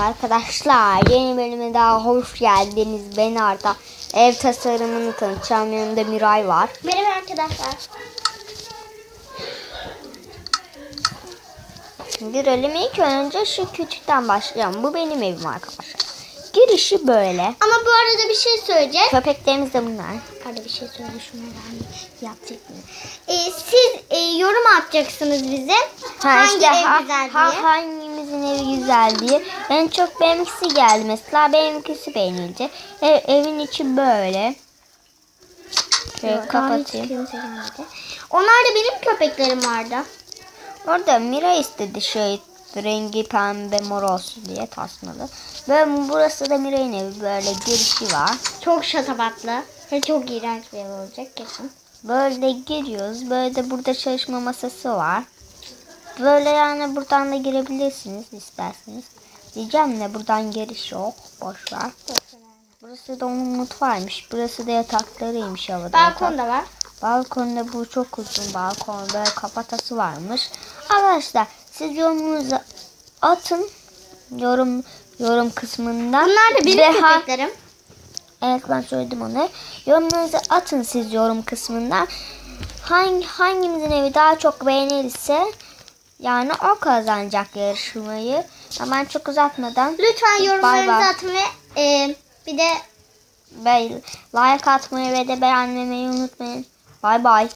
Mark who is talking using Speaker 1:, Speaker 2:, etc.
Speaker 1: Arkadaşlar yeni bölüme daha hoş geldiniz. Ben Arda. Ev tasarımını tanıtacağım. Yanımda Miray var.
Speaker 2: Merhaba arkadaşlar.
Speaker 1: Girelim ilk önce şu küçükten başlayalım. Bu benim evim arkadaşlar. Girişi böyle.
Speaker 2: Ama bu arada bir şey söyleyeceğim.
Speaker 1: Köpeklerimiz de bunlar.
Speaker 2: Arada bir şey söyle şuna ben yapacak mı? Ee, siz e, yorum atacaksınız bize.
Speaker 1: Ha,
Speaker 2: Hangi
Speaker 1: işte
Speaker 2: ev güzel diye.
Speaker 1: ha- hangimizin evi güzel diye. En çok benimkisi geldi mesela. Benimkisi beğenilecek. Ev, evin içi böyle. Şöyle
Speaker 2: Yok,
Speaker 1: kapatayım.
Speaker 2: Onlar da benim köpeklerim vardı.
Speaker 1: Orada Mira istedi şey rengi pembe mor olsun diye tasmalı. Böyle burası da Mira'nın evi böyle girişi var.
Speaker 2: Çok şatafatlı. Ve çok iğrenç bir ev olacak kesin.
Speaker 1: Böyle giriyoruz. Böyle de burada çalışma masası var. Böyle yani buradan da girebilirsiniz isterseniz. Diyeceğim de buradan giriş yok. Boş ver. Burası da onun mutfağıymış. Burası da yataklarıymış havada.
Speaker 2: Balkon
Speaker 1: yatak.
Speaker 2: var.
Speaker 1: Balkonda bu çok uzun balkon böyle kapatası varmış. Arkadaşlar siz yorumunuzu atın yorum yorum kısmından.
Speaker 2: Bunlar da benim
Speaker 1: Ve
Speaker 2: köpeklerim.
Speaker 1: Evet ben söyledim onu. Yorumlarınızı atın siz yorum kısmından. Hangi hangimizin evi daha çok beğenilirse yani o kazanacak yarışmayı. Ben çok uzatmadan
Speaker 2: Lütfen yorumlarınızı atın ve e, bir de
Speaker 1: like atmayı ve de beğenmeyi unutmayın. Bay bay.